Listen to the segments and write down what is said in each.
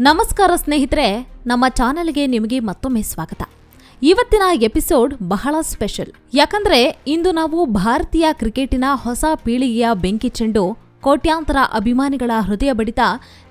ನಮಸ್ಕಾರ ಸ್ನೇಹಿತರೆ, ನಮ್ಮ ಚಾನೆಲ್ಗೆ ನಿಮಗೆ ಮತ್ತೊಮ್ಮೆ ಸ್ವಾಗತ. ಇವತ್ತಿನ ಎಪಿಸೋಡ್ ಬಹಳ ಸ್ಪೆಷಲ್. ಯಾಕಂದ್ರೆ, ಇಂದು ನಾವು ಭಾರತೀಯ ಕ್ರಿಕೆಟಿನ ಹೊಸ ಪೀಳಿಗೆಯ ಬೆಂಕಿ ಚೆಂಡು ಕೋಟ್ಯಾಂತರ ಅಭಿಮಾನಿಗಳ ಹೃದಯ ಬಡಿತ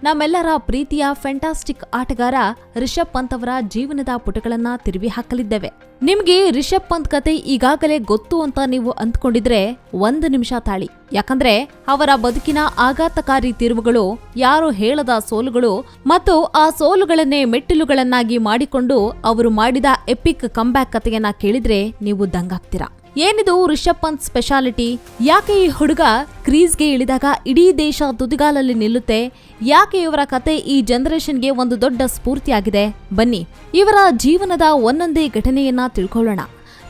ನಮ್ಮೆಲ್ಲರ ಪ್ರೀತಿಯ ಫ್ಯಾಂಟಾಸ್ಟಿಕ್ ಆಟಗಾರ ರಿಷಬ್ ಪಂತ್ ಅವರ ಜೀವನದ ಪುಟಗಳನ್ನ ತಿರುವಿ ಹಾಕಲಿದ್ದೇವೆ ನಿಮ್ಗೆ ರಿಷಬ್ ಪಂತ್ ಕತೆ ಈಗಾಗಲೇ ಗೊತ್ತು ಅಂತ ನೀವು ಅಂದ್ಕೊಂಡಿದ್ರೆ ಒಂದು ನಿಮಿಷ ತಾಳಿ. ಯಾಕಂದ್ರೆ ಅವರ ಬದುಕಿನ ಆಘಾತಕಾರಿ ತಿರುವುಗಳು, ಯಾರು ಹೇಳದ ಸೋಲುಗಳು ಮತ್ತು ಆ ಸೋಲುಗಳನ್ನೇ ಮೆಟ್ಟಿಲುಗಳನ್ನಾಗಿ ಮಾಡಿಕೊಂಡು ಅವರು ಮಾಡಿದ ಎಪಿಕ್ ಕಂಬ್ಯಾಕ್ ಕಥೆಯನ್ನ ಕೇಳಿದ್ರೆ ನೀವು ದಂಗಾಗ್ತೀರಾ? ಏನಿದು ರಿಷಬ್ ಪಂತ್ ಸ್ಪೆಷಾಲಿಟಿ ಯಾಕೆ ಈ ಹುಡುಗ ಕ್ರೀಸ್ಗೆ ಇಳಿದಾಗ ಇಡೀ ದೇಶ ತುದಿಗಾಲಲ್ಲಿ ನಿಲ್ಲುತ್ತೆ? ಯಾಕೆ ಇವರ ಕತೆ ಈ ಜನರೇಷನ್ಗೆ ಒಂದು ದೊಡ್ಡ ಸ್ಫೂರ್ತಿಯಾಗಿದೆ? ಬನ್ನಿ, ಇವರ ಜೀವನದ ಒಂದೊಂದೇ ಘಟನೆಯನ್ನ ತಿಳ್ಕೊಳ್ಳೋಣ.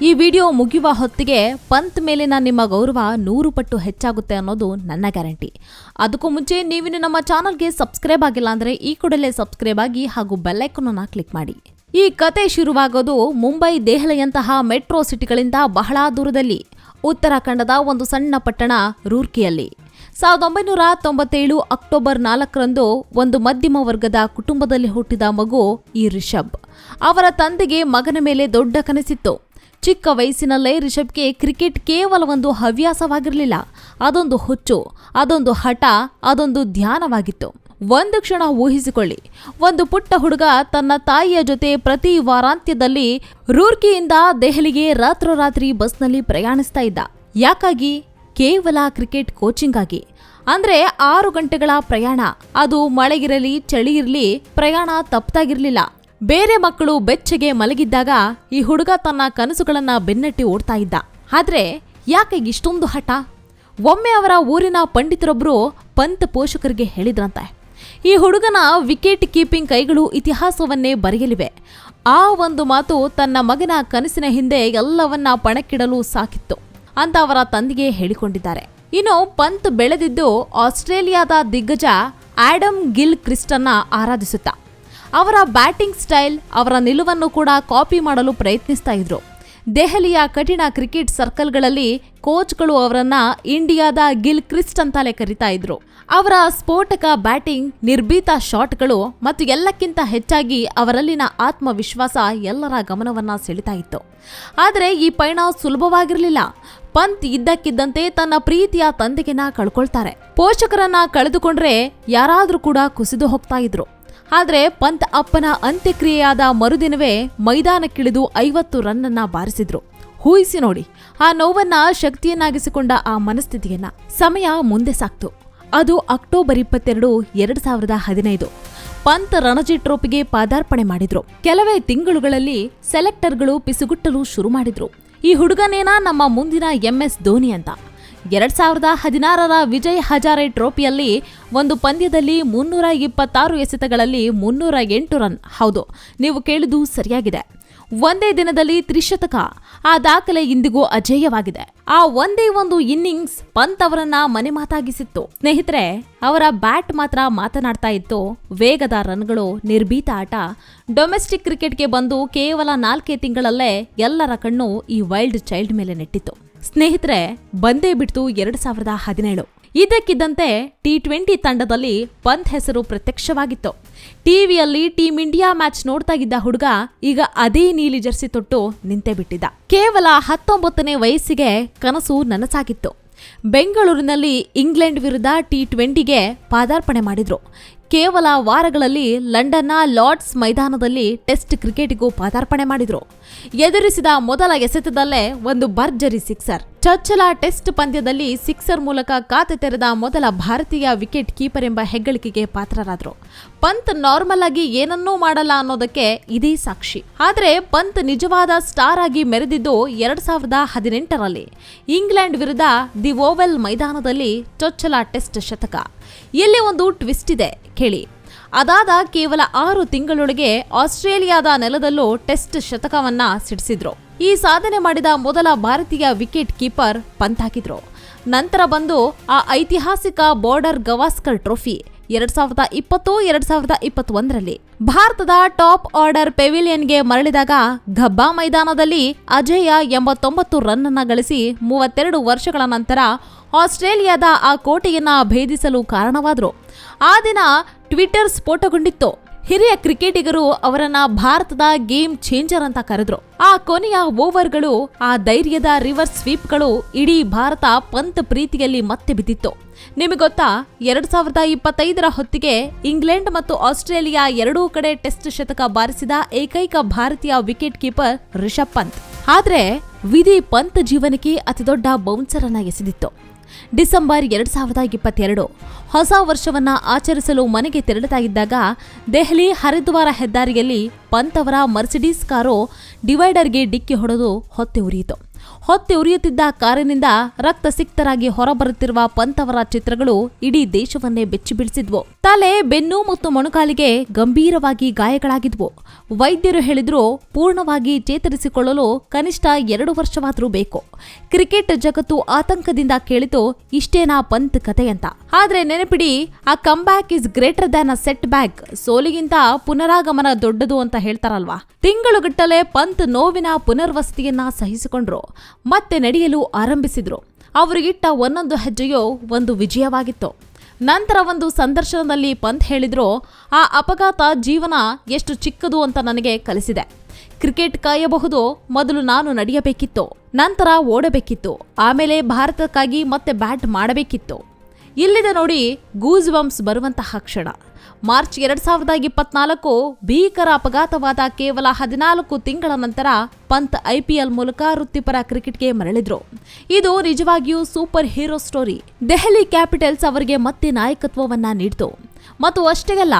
ಈ ವಿಡಿಯೋ ಮುಗಿಯುವ ಹೊತ್ತಿಗೆ ಪಂತ್ ಮೇಲಿನ ನಿಮ್ಮ ಗೌರವ ನೂರು ಪಟ್ಟು ಹೆಚ್ಚಾಗುತ್ತೆ ಅನ್ನೋದು ನನ್ನ ಗ್ಯಾರಂಟಿ. ಅದಕ್ಕೂ ಮುಂಚೆ ನೀವಿನ್ನು ನಮ್ಮ ಚಾನಲ್ಗೆ ಸಬ್ಸ್ಕ್ರೈಬ್ ಆಗಿಲ್ಲ ಅಂದರೆ ಈ ಕೂಡಲೇ ಸಬ್ಸ್ಕ್ರೈಬ್ ಆಗಿ ಹಾಗೂ ಬೆಲ್ಲೈಕನ್ ಅನ್ನ ಕ್ಲಿಕ್ ಮಾಡಿ. ಈ ಕತೆ ಶುರುವಾಗೋದು ಮುಂಬೈ, ದೆಹಲಿಯಂತಹ ಮೆಟ್ರೋ ಸಿಟಿಗಳಿಂದ ಬಹಳ ದೂರದಲ್ಲಿ. ಉತ್ತರಾಖಂಡದ ಒಂದು ಸಣ್ಣ ಪಟ್ಟಣ ರೂರ್ಕಿಯಲ್ಲಿ. ಸಾವಿರದ ಒಂಬೈನೂರ ತೊಂಬತ್ತೇಳು ಅಕ್ಟೋಬರ್ ನಾಲ್ಕರಂದು ಒಂದು ಮಧ್ಯಮ ವರ್ಗದ ಕುಟುಂಬದಲ್ಲಿ ಹುಟ್ಟಿದ ಮಗು ಈ ರಿಷಬ್. ಅವರ ತಂದೆಗೆ ಮಗನ ಮೇಲೆ ದೊಡ್ಡ ಕನಸಿತ್ತು. ಚಿಕ್ಕ ವಯಸ್ಸಿನಲ್ಲೇ ರಿಷಬ್ಗೆ ಕ್ರಿಕೆಟ್ ಕೇವಲ ಒಂದು ಹವ್ಯಾಸವಾಗಿರಲಿಲ್ಲ. ಅದೊಂದು ಹುಚ್ಚು, ಅದೊಂದು ಹಠ, ಅದೊಂದು ಧ್ಯಾನವಾಗಿತ್ತು. ಒಂದು ಕ್ಷಣ ಊಹಿಸಿಕೊಳ್ಳಿ. ಒಂದು ಪುಟ್ಟ ಹುಡುಗ ತನ್ನ ತಾಯಿಯ ಜೊತೆ ಪ್ರತಿ ವಾರಾಂತ್ಯದಲ್ಲಿ ರೂರ್ಕಿಯಿಂದ ದೆಹಲಿಗೆ ರಾತ್ರೋರಾತ್ರಿ ಬಸ್ನಲ್ಲಿ ಪ್ರಯಾಣಿಸ್ತಾ ಇದ್ದ. ಯಾಕಾಗಿ? ಕೇವಲ ಕ್ರಿಕೆಟ್ ಕೋಚಿಂಗ್ ಆಗಿ ಅಂದ್ರೆ ಆರು ಗಂಟೆಗಳ ಪ್ರಯಾಣ. ಅದು ಮಳೆಗಿರಲಿ ಚಳಿ ಇರಲಿ ಪ್ರಯಾಣ ತಪ್ಪದಾಗಿರಲಿಲ್ಲ ಬೇರೆ ಮಕ್ಕಳು ಬೆಚ್ಚಗೆ ಮಲಗಿದ್ದಾಗ ಈ ಹುಡುಗ ತನ್ನ ಕನಸುಗಳನ್ನ ಬೆನ್ನಟ್ಟಿ ಓಡ್ತಾ ಇದ್ದ. ಆದ್ರೆ ಯಾಕೆ ಇಷ್ಟೊಂದು ಹಠ? ಒಮ್ಮೆ ಅವರ ಊರಿನ ಪಂಡಿತರೊಬ್ಬರು ಪಂತ್ ಪೋಷಕರಿಗೆ ಹೇಳಿದ್ರಂತೆ. ಈ ಹುಡುಗನ ವಿಕೆಟ್ ಕೀಪಿಂಗ್ ಕೈಗಳು ಇತಿಹಾಸವನ್ನೇ ಬರೆಯಲಿವೆ. ಆ ಒಂದು ಮಾತು ತನ್ನ ಮಗನ ಕನಸಿನ ಹಿಂದೆ ಎಲ್ಲವನ್ನ ಪಣಕ್ಕಿಡಲು ಸಾಕಿತ್ತು ಅಂತ ಅವರ ತಂದೆಗೆ ಹೇಳಿಕೊಂಡಿದ್ದಾರೆ. ಇನ್ನು ಪಂತ್ ಬೆಳೆದಿದ್ದು ಆಸ್ಟ್ರೇಲಿಯಾದ ದಿಗ್ಗಜ ಆಡಮ್ ಗಿಲ್ ಕ್ರಿಸ್ಟನ್ನ ಆರಾಧಿಸುತ್ತಾ. ಅವರ ಬ್ಯಾಟಿಂಗ್ ಸ್ಟೈಲ್, ಅವರ ನಿಲುವನ್ನು ಕೂಡ ಕಾಪಿ ಮಾಡಲು ಪ್ರಯತ್ನಿಸ್ತಾ ಇದ್ರು. ದೆಹಲಿಯ ಕಠಿಣ ಕ್ರಿಕೆಟ್ ಸರ್ಕಲ್ಗಳಲ್ಲಿ ಕೋಚ್ಗಳು ಅವರನ್ನ ಇಂಡಿಯಾದ ಗಿಲ್ ಕ್ರಿಸ್ಟ್ ಅಂತಲೇ ಕರಿತಾ ಇದ್ರು. ಅವರ ಸ್ಫೋಟಕ ಬ್ಯಾಟಿಂಗ್, ನಿರ್ಭೀತ ಶಾಟ್ಗಳು ಮತ್ತು ಎಲ್ಲಕ್ಕಿಂತ ಹೆಚ್ಚಾಗಿ ಅವರಲ್ಲಿನ ಆತ್ಮವಿಶ್ವಾಸ ಎಲ್ಲರ ಗಮನವನ್ನ ಸೆಳಿತಾ ಇತ್ತು. ಆದರೆ ಈ ಪಯಣ ಸುಲಭವಾಗಿರಲಿಲ್ಲ. ಪಂತ್ ಇದ್ದಕ್ಕಿದ್ದಂತೆ ತನ್ನ ಪ್ರೀತಿಯ ತಂದೆಗೆನ ಕಳ್ಕೊಳ್ತಾರೆ. ಪೋಷಕರನ್ನ ಕಳೆದುಕೊಂಡ್ರೆ ಯಾರಾದರೂ ಕೂಡ ಕುಸಿದು ಹೋಗ್ತಾ ಇದ್ರು. ಆದ್ರೆ ಪಂತ್ ಅಪ್ಪನ ಅಂತ್ಯಕ್ರಿಯೆಯಾದ ಮರುದಿನವೇ ಮೈದಾನಕ್ಕಿಳಿದು ಐವತ್ತು ರನ್ನನ್ನ ಬಾರಿಸಿದ್ರು. ಊಹಿಸಿ ನೋಡಿ, ಆ ನೋವನ್ನ ಶಕ್ತಿಯನ್ನಾಗಿಸಿಕೊಂಡ ಆ ಮನಸ್ಥಿತಿಯನ್ನ ಸಮಯ ಮುಂದೆ ಸಾಕ್ತು. ಅದು ಅಕ್ಟೋಬರ್ ಇಪ್ಪತ್ತೆರಡು, ಎರಡ್ ಸಾವಿರದ ಹದಿನೈದು. ಪಂತ್ ರಣಜಿ ಟ್ರೋಫಿಗೆ ಪಾದಾರ್ಪಣೆ ಮಾಡಿದ್ರು. ಕೆಲವೇ ತಿಂಗಳುಗಳಲ್ಲಿ ಸೆಲೆಕ್ಟರ್ಗಳು ಪಿಸುಗುಟ್ಟಲು ಶುರು ಮಾಡಿದ್ರು. ಈ ಹುಡುಗನೇನಾ ನಮ್ಮ ಮುಂದಿನ ಎಂಎಸ್ ಧೋನಿ ಅಂತ. ಎರಡ್ ಸಾವಿರದ ಹದಿನಾರರ ವಿಜಯ್ ಹಜಾರೆ ಟ್ರೋಫಿಯಲ್ಲಿ ಒಂದು ಪಂದ್ಯದಲ್ಲಿ ಮುನ್ನೂರ ಇಪ್ಪತ್ತಾರು ಎಸೆತಗಳಲ್ಲಿ ಮುನ್ನೂರ ಎಂಟು ರನ್. ಹೌದು, ನೀವು ಕೇಳಿದು ಸರಿಯಾಗಿದೆ. ಒಂದೇ ದಿನದಲ್ಲಿ ತ್ರಿಶತಕ. ಆ ದಾಖಲೆ ಇಂದಿಗೂ ಅಜೇಯವಾಗಿದೆ. ಆ ಒಂದೇ ಒಂದು ಇನ್ನಿಂಗ್ಸ್ ಪಂತ್ ಅವರನ್ನ ಮನೆ ಮಾತಾಗಿಸಿತ್ತು. ಸ್ನೇಹಿತರೆ, ಅವರ ಬ್ಯಾಟ್ ಮಾತ್ರ ಮಾತನಾಡ್ತಾ ಇತ್ತು. ವೇಗದ ರನ್ಗಳು, ನಿರ್ಭೀತ ಆಟ. ಡೊಮೆಸ್ಟಿಕ್ ಕ್ರಿಕೆಟ್ಗೆ ಬಂದು ಕೇವಲ ನಾಲ್ಕೇ ತಿಂಗಳಲ್ಲೇ ಎಲ್ಲರ ಕಣ್ಣು ಈ ವೈಲ್ಡ್ ಚೈಲ್ಡ್ ಮೇಲೆ ನೆಟ್ಟಿತ್ತು. ಸ್ನೇಹಿತರೆ, ಬಂದೇ ಬಿಡ್ತು ಎರಡ್ ಸಾವಿರದ ಹದಿನೇಳು. ಇದಕ್ಕಿದ್ದಂತೆ ಟಿ ಟ್ವೆಂಟಿ ತಂಡದಲ್ಲಿ ಪಂತ್ ಹೆಸರು ಪ್ರತ್ಯಕ್ಷವಾಗಿತ್ತು. ಟಿವಿಯಲ್ಲಿ ಟೀಮ್ ಇಂಡಿಯಾ ಮ್ಯಾಚ್ ನೋಡ್ತಾ ಇದ್ದ ಹುಡುಗ ಈಗ ಅದೇ ನೀಲಿ ಜರ್ಸಿ ತೊಟ್ಟು ನಿಂತೆ ಬಿಟ್ಟಿದ್ದ. ಕೇವಲ ಹತ್ತೊಂಬತ್ತನೇ ವಯಸ್ಸಿಗೆ ಕನಸು ನನಸಾಗಿತ್ತು. ಬೆಂಗಳೂರಿನಲ್ಲಿ ಇಂಗ್ಲೆಂಡ್ ವಿರುದ್ಧ ಟಿ ಟ್ವೆಂಟಿಗೆ ಪಾದಾರ್ಪಣೆ ಮಾಡಿದ್ರು. ಕೇವಲ ವಾರಗಳಲ್ಲಿ ಲಂಡನ್ನ ಲಾರ್ಡ್ಸ್ ಮೈದಾನದಲ್ಲಿ ಟೆಸ್ಟ್ ಕ್ರಿಕೆಟ್ಗೂ ಪಾದಾರ್ಪಣೆ ಮಾಡಿದ್ರು. ಎದುರಿಸಿದ ಮೊದಲ ಎಸೆತದಲ್ಲೇ ಒಂದು ಭರ್ಜರಿ ಸಿಕ್ಸರ್. ಚೊಚ್ಚಲ ಟೆಸ್ಟ್ ಪಂದ್ಯದಲ್ಲಿ ಸಿಕ್ಸರ್ ಮೂಲಕ ಖಾತೆ ತೆರೆದ ಮೊದಲ ಭಾರತೀಯ ವಿಕೆಟ್ ಕೀಪರ್ ಎಂಬ ಹೆಗ್ಗಳಿಕೆಗೆ ಪಾತ್ರರಾದರು. ಪಂತ್ ನಾರ್ಮಲ್ ಆಗಿ ಏನನ್ನೂ ಮಾಡಲ್ಲ ಅನ್ನೋದಕ್ಕೆ ಇದೇ ಸಾಕ್ಷಿ. ಆದರೆ ಪಂತ್ ನಿಜವಾದ ಸ್ಟಾರ್ ಆಗಿ ಮೆರೆದಿದ್ದು ಎರಡ್ ಸಾವಿರದ ಹದಿನೆಂಟರಲ್ಲಿ. ಇಂಗ್ಲೆಂಡ್ ವಿರುದ್ಧ ದಿ ಓವೆಲ್ ಮೈದಾನದಲ್ಲಿ ಚೊಚ್ಚಲ ಟೆಸ್ಟ್ ಶತಕ. ಇಲ್ಲಿ ಒಂದು ಟ್ವಿಸ್ಟ್ ಇದೆ ಕೇಳಿ. ಅದಾದ ಕೇವಲ ಆರು ತಿಂಗಳೊಳಗೆ ಆಸ್ಟ್ರೇಲಿಯಾದ ನೆಲದಲ್ಲೂ ಟೆಸ್ಟ್ ಶತಕವನ್ನ ಸಿಡಿಸಿದ್ರು. ಈ ಸಾಧನೆ ಮಾಡಿದ ಮೊದಲ ಭಾರತೀಯ ವಿಕೆಟ್ ಕೀಪರ್ ಪಂತ್ ಹಾಕಿದ್ರು ನಂತರ ಬಂದು ಆ ಐತಿಹಾಸಿಕ ಬಾರ್ಡರ್ ಗವಾಸ್ಕರ್ ಟ್ರೋಫಿ ಎರಡ್ ಸಾವಿರದ ಇಪ್ಪತ್ತು, ಎರಡ್ ಸಾವಿರದ ಇಪ್ಪತ್ತೊಂದರಲ್ಲಿ ಭಾರತದ ಟಾಪ್ ಆರ್ಡರ್ ಪೆವಿಲಿಯನ್ಗೆ ಮರಳಿದಾಗ ಗಬ್ಬಾ ಮೈದಾನದಲ್ಲಿ ಅಜೇಯ ಎಂಬತ್ತೊಂಬತ್ತು ರನ್ ಅನ್ನ ಗಳಿಸಿ ಮೂವತ್ತೆರಡು ವರ್ಷಗಳ ನಂತರ ಆಸ್ಟ್ರೇಲಿಯಾದ ಆ ಕೋಟೆಯನ್ನ ಭೇದಿಸಲು ಕಾರಣವಾದರು. ಆ ದಿನ ಟ್ವಿಟರ್ ಸ್ಫೋಟಗೊಂಡಿತ್ತು. ಹಿರಿಯ ಕ್ರಿಕೆಟಿಗರು ಅವರನ್ನ ಭಾರತದ ಗೇಮ್ ಚೇಂಜರ್ ಅಂತ ಕರೆದ್ರು. ಆ ಕೊನೆಯ ಓವರ್ಗಳು, ಆ ಧೈರ್ಯದ ರಿವರ್ಸ್ ಸ್ವೀಪ್ಗಳು ಇಡೀ ಭಾರತ ಪಂತ್ ಪ್ರೀತಿಯಲ್ಲಿ ಮತ್ತೆ ಬಿದ್ದಿತ್ತು. ನಿಮಗೆ ಗೊತ್ತಾ, ಎರಡ್ ಸಾವಿರದ ಇಪ್ಪತ್ತೈದರ ಹೊತ್ತಿಗೆ ಇಂಗ್ಲೆಂಡ್ ಮತ್ತು ಆಸ್ಟ್ರೇಲಿಯಾ ಎರಡೂ ಕಡೆ ಟೆಸ್ಟ್ ಶತಕ ಬಾರಿಸಿದ ಏಕೈಕ ಭಾರತೀಯ ವಿಕೆಟ್ ಕೀಪರ್ ರಿಷಬ್ ಪಂತ್. ಆದ್ರೆ ವಿಧಿ ಪಂತ್ ಜೀವನಕ್ಕೆ ಅತಿದೊಡ್ಡ ಬೌನ್ಸರ್ ಅನ್ನ ಎಸೆದಿತ್ತು. ಡಿಸೆಂಬರ್ ಎರಡ್ ಸಾವಿರದ ಇಪ್ಪತ್ತೆರಡು. ಹೊಸ ವರ್ಷವನ್ನ ಆಚರಿಸಲು ಮನೆಗೆ ತೆರಳುತ್ತಾ ಇದ್ದಾಗ ದೆಹಲಿ ಹರಿದ್ವಾರ ಹೆದ್ದಾರಿಯಲ್ಲಿ ಪಂತ್ ಅವರ ಮರ್ಸಿಡೀಸ್ ಕಾರು ಡಿವೈಡರ್ಗೆ ಡಿಕ್ಕಿ ಹೊಡೆದು ಹೊತ್ತೆ ಉರಿಯಿತು. ಹೊತ್ತೆ ಉರಿಯುತ್ತಿದ್ದ ಕಾರಿನಿಂದ ರಕ್ತ ಸಿಕ್ತರಾಗಿ ಹೊರಬರುತ್ತಿರುವ ಪಂತವರ ಚಿತ್ರಗಳು ಇಡೀ ದೇಶವನ್ನೇ ಬೆಚ್ಚಿ ಬೀಳಿಸಿದ್ವು. ತಲೆ, ಬೆನ್ನು ಮತ್ತು ಮೊಣಕಾಲಿಗೆ ಗಂಭೀರವಾಗಿ ಗಾಯಗಳಾಗಿದ್ವು. ವೈದ್ಯರು ಹೇಳಿದ್ರು ಪೂರ್ಣವಾಗಿ ಚೇತರಿಸಿಕೊಳ್ಳಲು ಕನಿಷ್ಠ ಎರಡು ವರ್ಷವಾದರೂ ಬೇಕು. ಕ್ರಿಕೆಟ್ ಜಗತ್ತು ಆತಂಕದಿಂದ ಕೇಳಿತು, ಇಷ್ಟೇನಾ ಪಂತ್ ಕತೆ ಅಂತ. ಆದ್ರೆ ನೆನಪಿಡಿ, ಆ comeback is greater than a setback ಸೋಲಿಗಿಂತ ಪುನರಾಗಮನ ದೊಡ್ಡದು ಅಂತ ಹೇಳ್ತಾರಲ್ವಾ? ತಿಂಗಳುಗಟ್ಟಲೆ ಪಂತ್ ನೋವಿನ ಪುನರ್ವಸತಿಯನ್ನ ಸಹಿಸಿಕೊಂಡ್ರು. ಮತ್ತೆ ನಡೆಯಲು ಆರಂಭಿಸಿದ್ರು. ಅವರಿಗಿಟ್ಟ ಒಂದೊಂದು ಹೆಜ್ಜೆಯೋ ಒಂದು ವಿಜಯವಾಗಿತ್ತು. ನಂತರ ಒಂದು ಸಂದರ್ಶನದಲ್ಲಿ ಪಂತ್ ಹೇಳಿದ್ರು, ಆ ಅಪಘಾತ ಜೀವನ ಎಷ್ಟು ಚಿಕ್ಕದು ಅಂತ ನನಗೆ ಕಲಿಸಿದೆ. ಕ್ರಿಕೆಟ್ ಕಾಯಬಹುದು, ಮೊದಲು ನಾನು ನಡೆಯಬೇಕಿತ್ತು, ನಂತರ ಓಡಬೇಕಿತ್ತು, ಆಮೇಲೆ ಭಾರತಕ್ಕಾಗಿ ಮತ್ತೆ ಬ್ಯಾಟ್ ಮಾಡಬೇಕಿತ್ತು. ಇಲ್ಲಿದೆ ನೋಡಿ ಗೂಸ್ ಬಂಪ್ಸ್ ಬರುವಂತಹ ಕ್ಷಣ. ಮಾರ್ಚ್ ಎರಡ್ ಸಾವಿರದ ಇಪ್ಪತ್ನಾಲ್ಕು ಭೀಕರ ಅಪಘಾತವಾದ ಕೇವಲ ಹದಿನಾಲ್ಕು ತಿಂಗಳ ನಂತರ ಪಂತ್ ಐಪಿಎಲ್ ಮೂಲಕ ವೃತ್ತಿಪರ ಕ್ರಿಕೆಟ್ಗೆ ಮರಳಿದ್ರು. ಇದು ನಿಜವಾಗಿಯೂ super hero story. Delhi Capitals ಅವರಿಗೆ ಮತ್ತೆ ನಾಯಕತ್ವವನ್ನ ನೀಡಿತು. ಮತ್ತು ಅಷ್ಟೇ ಅಲ್ಲ,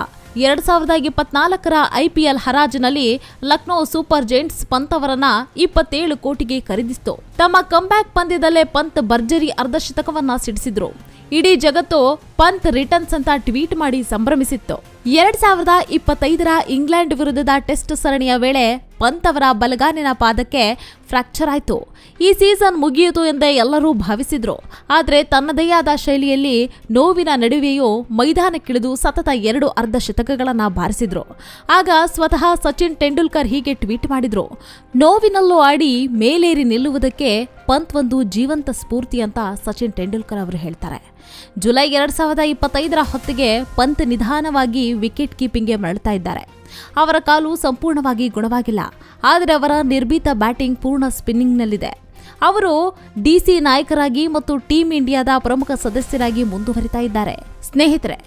ಎರಡ್ ಸಾವಿರದ ಇಪ್ಪತ್ನಾಲ್ಕರ ಐಪಿಎಲ್ ಹರಾಜಿನಲ್ಲಿ ಲಕ್ನೋ ಸೂಪರ್ ಜೈಂಟ್ಸ್ ಪಂತ್ ಅವರನ್ನ ಇಪ್ಪತ್ತೇಳು ಕೋಟಿಗೆ ಖರೀದಿಸಿತು. ತಮ್ಮ ಕಂಬ್ಯಾಕ್ ಪಂದ್ಯದಲ್ಲೇ ಪಂತ್ ಭರ್ಜರಿ ಅರ್ಧಶತಕವನ್ನ ಸಿಡಿಸಿದ್ರು. ಇಡೀ ಜಗತ್ತು ಪಂತ್ ರಿಟರ್ನ್ಸ್ ಅಂತ ಟ್ವೀಟ್ ಮಾಡಿ ಸಂಭ್ರಮಿಸಿತ್ತು. ಎರಡ್ ಸಾವಿರದ ಇಪ್ಪತ್ತೈದರ ಇಂಗ್ಲೆಂಡ್ ವಿರುದ್ಧದ ಟೆಸ್ಟ್ ಸರಣಿಯ ವೇಳೆ ಪಂತ್ ಅವರ ಬಲಗಾನಿನ ಪಾದಕ್ಕೆ ಫ್ರಾಕ್ಚರ್ ಆಯಿತು. ಈ ಸೀಸನ್ ಮುಗಿಯಿತು ಎಂದೇ ಎಲ್ಲರೂ ಭಾವಿಸಿದ್ರು. ಆದರೆ ತನ್ನದೇ ಆದ ಶೈಲಿಯಲ್ಲಿ ನೋವಿನ ನಡುವೆಯೂ ಮೈದಾನಕ್ಕಿಳಿದು ಸತತ ಎರಡು ಅರ್ಧ ಶತಕಗಳನ್ನು ಬಾರಿಸಿದ್ರು. ಆಗ ಸ್ವತಃ ಸಚಿನ್ ತೆಂಡೂಲ್ಕರ್ ಹೀಗೆ ಟ್ವೀಟ್ ಮಾಡಿದ್ರು. ನೋವಿನಲ್ಲೂ ಆಡಿ ಮೇಲೇರಿ ನಿಲ್ಲುವುದಕ್ಕೆ ಪಂತ್ ಒಂದು ಜೀವಂತ ಸ್ಫೂರ್ತಿ ಅಂತ ಸಚಿನ್ ತೆಂಡೂಲ್ಕರ್ ಅವರು ಹೇಳ್ತಾರೆ. ಜುಲೈ ಎರಡ್ ಸಾವಿರದ ಇಪ್ಪತ್ತೈದರ ಹೊತ್ತಿಗೆ ಪಂತ್ ನಿಧಾನವಾಗಿ ವಿಕೆಟ್ ಕೀಪಿಂಗ್ಗೆ ಮರಳ್ತಾ ಇದ್ದಾರೆ. ಅವರ ಕಾಲು ಸಂಪೂರ್ಣವಾಗಿ ಗುಣವಾಗಿಲ್ಲ. ಆದರೆ ಅವರ ನಿರ್ಭೀತ ಬ್ಯಾಟಿಂಗ್ ಪೂರ್ಣ ಸ್ಪಿನ್ನಿಂಗ್ನಲ್ಲಿದೆ. ಅವರು ಡಿಸಿ ನಾಯಕರಾಗಿ ಮತ್ತು ಟೀಂ ಇಂಡಿಯಾದ ಪ್ರಮುಖ ಸದಸ್ಯರಾಗಿ ಮುಂದುವರಿತಾ ಇದ್ದಾರೆ. ಸ್ನೇಹಿತರೆ,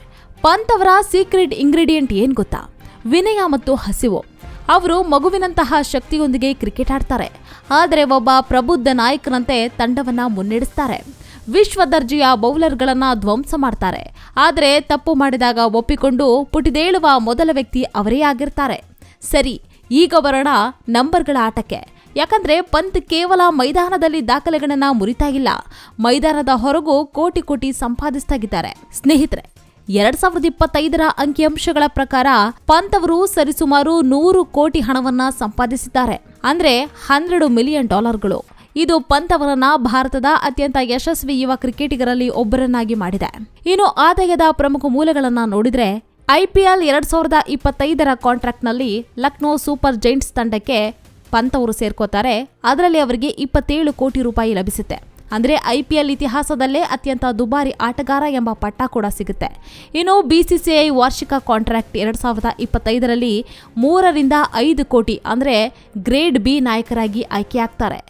ಪಂತ್ ಅವರ ಸೀಕ್ರೆಟ್ ಇಂಗ್ರೀಡಿಯೆಂಟ್ ಏನ್ ಗೊತ್ತಾ? ವಿನಯ ಮತ್ತು ಹಸಿವು. ಅವರು ಮಗುವಿನಂತಹ ಶಕ್ತಿಯೊಂದಿಗೆ ಕ್ರಿಕೆಟ್ ಆಡ್ತಾರೆ. ಆದರೆ ಒಬ್ಬ ಪ್ರಬುದ್ಧ ನಾಯಕನಂತೆ ತಂಡವನ್ನ ಮುನ್ನಡೆಸ್ತಾರೆ. ವಿಶ್ವ ದರ್ಜೆಯ ಬೌಲರ್ಗಳನ್ನ ಧ್ವಂಸ ಮಾಡ್ತಾರೆ. ಆದರೆ ತಪ್ಪು ಮಾಡಿದಾಗ ಒಪ್ಪಿಕೊಂಡು ಪುಟಿದೇಳುವ ಮೊದಲ ವ್ಯಕ್ತಿ ಅವರೇ ಆಗಿರ್ತಾರೆ. ಸರಿ, ಈಗ ಬರೋಣ ನಂಬರ್ಗಳ ಆಟಕ್ಕೆ. ಯಾಕಂದ್ರೆ ಪಂತ್ ಕೇವಲ ಮೈದಾನದಲ್ಲಿ ದಾಖಲೆಗಳನ್ನ ಮುರಿತಾ ಇಲ್ಲ. ಮೈದಾನದ ಹೊರಗೂ ಕೋಟಿ ಕೋಟಿ ಸಂಪಾದಿಸ್ತಾಗಿದ್ದಾರೆ. ಸ್ನೇಹಿತರೆ, ಎರಡ್ ಸಾವಿರದ ಇಪ್ಪತ್ತೈದರ ಅಂಕಿಅಂಶಗಳ ಪ್ರಕಾರ ಪಂತ್ ಅವರು ಸರಿಸುಮಾರು ನೂರು ಕೋಟಿ ಹಣವನ್ನ ಸಂಪಾದಿಸಿದ್ದಾರೆ. ಅಂದ್ರೆ ಹನ್ನೆರಡು ಮಿಲಿಯನ್ ಡಾಲರ್ಗಳು. ಇದು ಪಂತ್ ಅವರನ್ನ ಭಾರತದ ಅತ್ಯಂತ ಯಶಸ್ವಿ ಯುವ ಕ್ರಿಕೆಟಿಗರಲ್ಲಿ ಒಬ್ಬರನ್ನಾಗಿ ಮಾಡಿದೆ. ಇನ್ನು ಆದಾಯದ ಪ್ರಮುಖ ಮೂಲಗಳನ್ನ ನೋಡಿದ್ರೆ ಐಪಿಎಲ್ ಎರಡ್ ಸಾವಿರದ ಇಪ್ಪತ್ತೈದರ ಕಾಂಟ್ರಾಕ್ಟ್ನಲ್ಲಿ ಲಕ್ನೋ ಸೂಪರ್ ಜೈಂಟ್ಸ್ ತಂಡಕ್ಕೆ ಪಂತ್ ಅವರು ಸೇರ್ಕೋತಾರೆ. ಅದರಲ್ಲಿ ಅವರಿಗೆ ಇಪ್ಪತ್ತೇಳು ಕೋಟಿ ರೂಪಾಯಿ ಲಭಿಸುತ್ತೆ. ಅಂದ್ರೆ ಐಪಿಎಲ್ ಇತಿಹಾಸದಲ್ಲೇ ಅತ್ಯಂತ ದುಬಾರಿ ಆಟಗಾರ ಎಂಬ ಪಟ್ಟ ಕೂಡ ಸಿಗುತ್ತೆ. ಇನ್ನು ಬಿಸಿಸಿಐ ವಾರ್ಷಿಕ ಕಾಂಟ್ರಾಕ್ಟ್ ಎರಡು ಸಾವಿರದ ಇಪ್ಪತ್ತೈದರಲ್ಲಿ ಮೂರರಿಂದ ಐದು ಕೋಟಿ ಅಂದ್ರೆ ಗ್ರೇಡ್ ಬಿ ನಾಯಕರಾಗಿ ಆಯ್ಕೆಯಾಗ್ತಾರೆ.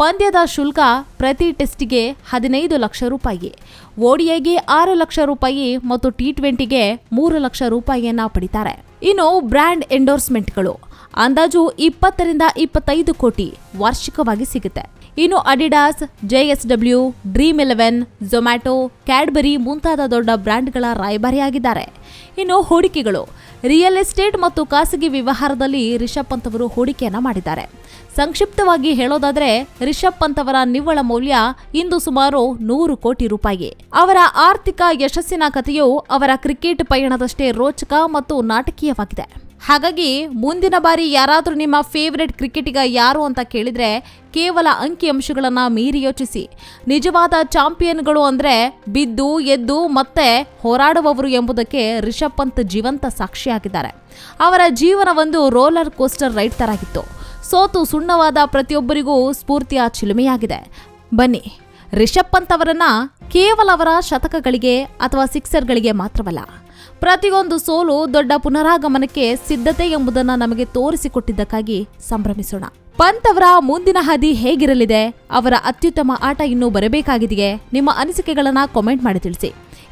ಪಂದ್ಯದ ಶುಲ್ಕ ಪ್ರತಿ ಟೆಸ್ಟ್ಗೆ ಹದಿನೈದು ಲಕ್ಷ ರೂಪಾಯಿ ಓಡಿಐಗೆ ಆರು ಲಕ್ಷ ರೂಪಾಯಿ ಮತ್ತು ಟಿ ಟ್ವೆಂಟಿಗೆ ಮೂರು ಲಕ್ಷ ರೂಪಾಯಿಯನ್ನ ಪಡಿತಾರೆ. ಇನ್ನು ಬ್ರ್ಯಾಂಡ್ ಎಂಡೋರ್ಸ್ಮೆಂಟ್ಗಳು, ಅಂದಾಜು ಇಪ್ಪತ್ತರಿಂದ ಇಪ್ಪತ್ತೈದು ಕೋಟಿ ವಾರ್ಷಿಕವಾಗಿ ಸಿಗುತ್ತೆ. ಇನ್ನು Adidas JSW Dream Eleven, Zomato, Cadbury ಮುಂತಾದ ದೊಡ್ಡ ಬ್ರ್ಯಾಂಡ್ಗಳ ರಾಯಭಾರಿಯಾಗಿದ್ದಾರೆ. ಇನ್ನು ಹೂಡಿಕೆಗಳು, ರಿಯಲ್ ಎಸ್ಟೇಟ್ ಮತ್ತು ಖಾಸಗಿ ವ್ಯವಹಾರದಲ್ಲಿ ರಿಷಬ್ ಪಂತ್ ಅವರು ಹೂಡಿಕೆಯನ್ನ ಮಾಡಿದ್ದಾರೆ. ಸಂಕ್ಷಿಪ್ತವಾಗಿ ಹೇಳೋದಾದ್ರೆ ರಿಷಬ್ ಪಂತ್ ಅವರ ನಿವ್ವಳ ಮೌಲ್ಯ ಇಂದು ಸುಮಾರು ನೂರು ಕೋಟಿ ರೂಪಾಯಿ. ಅವರ ಆರ್ಥಿಕ ಯಶಸ್ಸಿನ ಕಥೆಯು ಅವರ ಕ್ರಿಕೆಟ್ ಪಯಣದಷ್ಟೇ ರೋಚಕ ಮತ್ತು ನಾಟಕೀಯವಾಗಿದೆ. ಹಾಗಾಗಿ ಮುಂದಿನ ಬಾರಿ ಯಾರಾದರೂ ನಿಮ್ಮ ಫೇವರೆಟ್ ಕ್ರಿಕೆಟಿಗ ಯಾರು ಅಂತ ಕೇಳಿದ್ರೆ ಕೇವಲ ಅಂಕಿಅಂಶಗಳನ್ನು ಮೀರಿ ಯೋಚಿಸಿ. ನಿಜವಾದ ಚಾಂಪಿಯನ್ಗಳು ಅಂದರೆ ಬಿದ್ದು, ಎದ್ದು ಮತ್ತೆ ಹೋರಾಡುವವರು ಎಂಬುದಕ್ಕೆ ರಿಷಬ್ ಪಂತ್ ಜೀವಂತ ಸಾಕ್ಷಿಯಾಗಿದ್ದಾರೆ. ಅವರ ಜೀವನ ಒಂದು ರೋಲರ್ ಕೋಸ್ಟರ್ ರೈಡ್ ತರಾಗಿತ್ತು. ಸೋತು ಸುಣ್ಣವಾದ ಪ್ರತಿಯೊಬ್ಬರಿಗೂ ಸ್ಫೂರ್ತಿಯ ಚಿಲುಮೆಯಾಗಿದೆ. ಬನ್ನಿ ರಿಷಬ್ ಪಂತ್ ಅವರನ್ನ ಕೇವಲ ಅವರ ಶತಕಗಳಿಗೆ ಅಥವಾ ಸಿಕ್ಸರ್ಗಳಿಗೆ ಮಾತ್ರವಲ್ಲ, ಪ್ರತಿಯೊಂದು ಸೋಲು ದೊಡ್ಡ ಪುನರಾಗಮನಕ್ಕೆ ಸಿದ್ಧತೆ ಎಂಬುದನ್ನು ನಮಗೆ ತೋರಿಸಿಕೊಟ್ಟಿದ್ದಕ್ಕಾಗಿ ಸಂಭ್ರಮಿಸೋಣ. ಪಂತ್ ಅವರ ಮುಂದಿನ ಹಾದಿ ಹೇಗಿರಲಿದೆ, ಅವರ ಅತ್ಯುತ್ತಮ ಆಟ ಇನ್ನೂ ಬರಬೇಕಾಗಿದೆಯೇ, ನಿಮ್ಮ ಅನಿಸಿಕೆಗಳನ್ನು ಕಾಮೆಂಟ್ ಮಾಡಿ ತಿಳಿಸಿ.